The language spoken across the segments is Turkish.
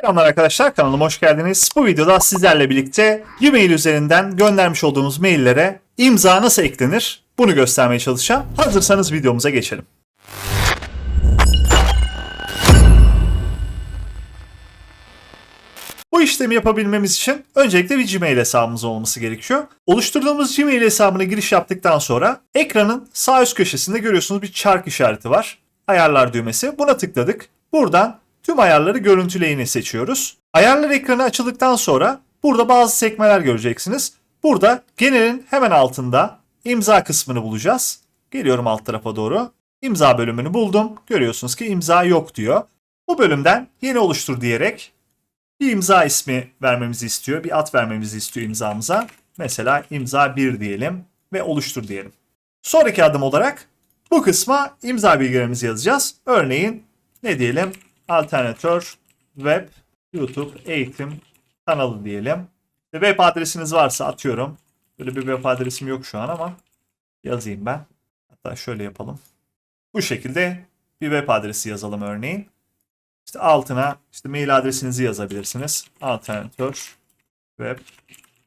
Selamlar arkadaşlar kanalıma hoş geldiniz. Bu videoda sizlerle birlikte Gmail üzerinden göndermiş olduğumuz maillere imza nasıl eklenir bunu göstermeye çalışacağım. Hazırsanız videomuza geçelim. Bu işlemi yapabilmemiz için öncelikle bir Gmail hesabımız olması gerekiyor. Oluşturduğumuz Gmail hesabına giriş yaptıktan sonra ekranın sağ üst köşesinde görüyorsunuz bir çark işareti var. Ayarlar düğmesi. Buna tıkladık. Buradan tüm ayarları görüntüleyini seçiyoruz. Ayarlar ekranı açıldıktan sonra burada bazı sekmeler göreceksiniz. Burada genelin hemen altında imza kısmını bulacağız. Geliyorum alt tarafa doğru. İmza bölümünü buldum. Görüyorsunuz ki imza yok diyor. Bu bölümden yeni oluştur diyerek bir imza ismi vermemizi istiyor. Bir ad vermemizi istiyor imzamıza. Mesela imza 1 diyelim ve oluştur diyelim. Sonraki adım olarak bu kısma imza bilgilerimizi yazacağız. Örneğin ne diyelim? Alternatör web YouTube eğitim kanalı diyelim. Ve Web adresiniz varsa atıyorum. Böyle bir web adresim yok şu an ama yazayım ben. Hatta şöyle yapalım. Bu şekilde bir web adresi yazalım örneğin. İşte altına işte mail adresinizi yazabilirsiniz. Alternatör web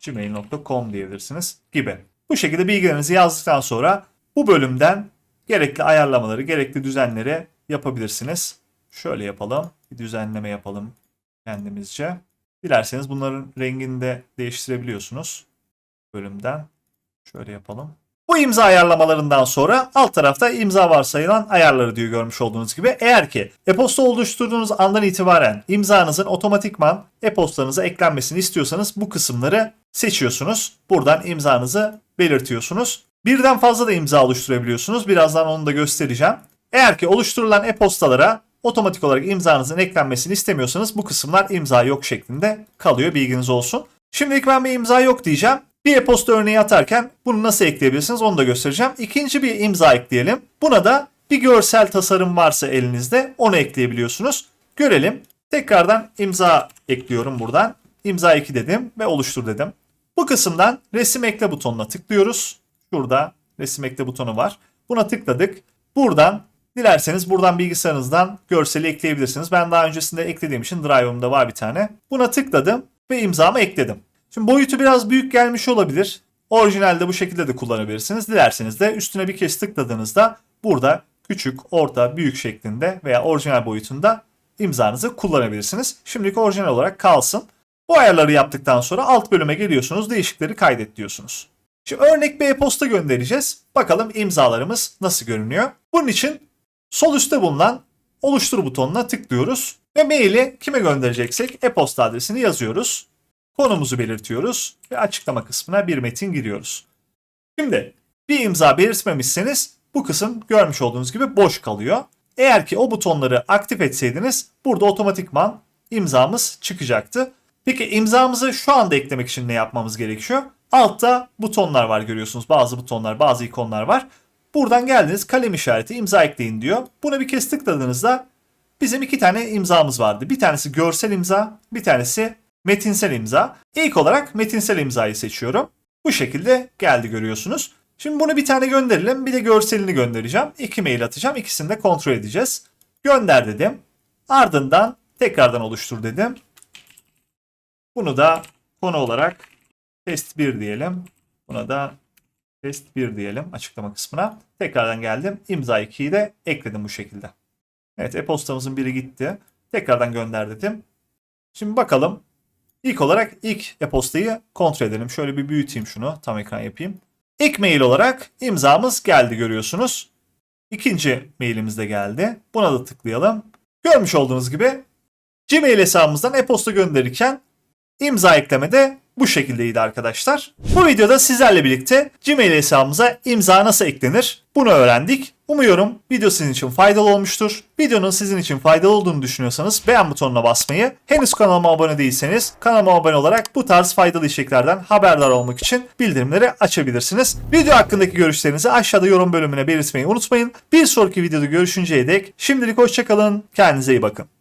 gmail.com diyebilirsiniz gibi. Bu şekilde bilgilerinizi yazdıktan sonra bu bölümden gerekli ayarlamaları, gerekli düzenleri yapabilirsiniz. Şöyle yapalım. Bir düzenleme yapalım kendimizce. Dilerseniz bunların rengini de değiştirebiliyorsunuz bölümden. Şöyle yapalım. Bu imza ayarlamalarından sonra alt tarafta imza varsayılan ayarları diyor görmüş olduğunuz gibi. Eğer ki e-posta oluşturduğunuz andan itibaren imzanızın otomatikman e-postanıza eklenmesini istiyorsanız bu kısımları seçiyorsunuz. Buradan imzanızı belirtiyorsunuz. Birden fazla da imza oluşturabiliyorsunuz. Birazdan onu da göstereceğim. Eğer ki oluşturulan e-postalara otomatik olarak imzanızın eklenmesini istemiyorsanız bu kısımlar imza yok şeklinde kalıyor bilginiz olsun. Şimdilik ben bir imza yok diyeceğim. Bir e-posta örneği atarken bunu nasıl ekleyebilirsiniz onu da göstereceğim. İkinci bir imza ekleyelim. Buna da bir görsel tasarım varsa elinizde onu ekleyebiliyorsunuz. Görelim. Tekrardan imza ekliyorum buradan. İmza 2 dedim ve oluştur dedim. Bu kısımdan resim ekle butonuna tıklıyoruz. Şurada resim ekle butonu var. Buna tıkladık. Buradan dilerseniz buradan bilgisayarınızdan görseli ekleyebilirsiniz. Ben daha öncesinde eklediğim için Drive'ımda var bir tane. Buna tıkladım ve imzamı ekledim. Şimdi boyutu biraz büyük gelmiş olabilir. Orijinalde bu şekilde de kullanabilirsiniz. Dilerseniz de üstüne bir kez tıkladığınızda burada küçük, orta, büyük şeklinde veya orijinal boyutunda imzanızı kullanabilirsiniz. Şimdilik orijinal olarak kalsın. Bu ayarları yaptıktan sonra alt bölüme geliyorsunuz. Değişikleri kaydet diyorsunuz. Şimdi örnek bir e-posta göndereceğiz. Bakalım imzalarımız nasıl görünüyor. Bunun için sol üstte bulunan oluştur butonuna tıklıyoruz ve maili kime göndereceksek e-posta adresini yazıyoruz. Konumuzu belirtiyoruz ve açıklama kısmına bir metin giriyoruz. Şimdi bir imza belirtmemişseniz bu kısım görmüş olduğunuz gibi boş kalıyor. Eğer ki o butonları aktif etseydiniz burada otomatikman imzamız çıkacaktı. Peki imzamızı şu anda eklemek için ne yapmamız gerekiyor? Altta butonlar var görüyorsunuz. Bazı butonlar, bazı ikonlar var. Buradan geldiniz kalem işareti imza ekleyin diyor. Buna bir kez tıkladığınızda bizim iki tane imzamız vardı. Bir tanesi görsel imza, bir tanesi metinsel imza. İlk olarak metinsel imzayı seçiyorum. Bu şekilde geldi görüyorsunuz. Şimdi bunu bir tane gönderelim. Bir de görselini göndereceğim. İki mail atacağım. İkisini de kontrol edeceğiz. Gönder dedim. Ardından tekrardan oluştur dedim. Bunu da konu olarak test 1 diyelim. Buna da test 1 diyelim açıklama kısmına. Tekrardan geldim. İmza 2'yi de ekledim bu şekilde. Evet e-postamızın biri gitti. Tekrardan gönder dedim. Şimdi bakalım. İlk olarak ilk e-postayı kontrol edelim. Şöyle bir büyüteyim şunu. Tam ekran yapayım. İlk mail olarak imzamız geldi görüyorsunuz. İkinci mailimiz de geldi. Buna da tıklayalım. Görmüş olduğunuz gibi Gmail hesabımızdan e-posta gönderirken imza eklemede bu şekildeydi arkadaşlar. Bu videoda sizlerle birlikte Gmail hesabımıza imza nasıl eklenir bunu öğrendik. Umuyorum video sizin için faydalı olmuştur. Videonun sizin için faydalı olduğunu düşünüyorsanız beğen butonuna basmayı, henüz kanalıma abone değilseniz kanalıma abone olarak bu tarz faydalı içeriklerden haberdar olmak için bildirimleri açabilirsiniz. Video hakkındaki görüşlerinizi aşağıda yorum bölümüne belirtmeyi unutmayın. Bir sonraki videoda görüşünceye dek şimdilik hoşçakalın, kendinize iyi bakın.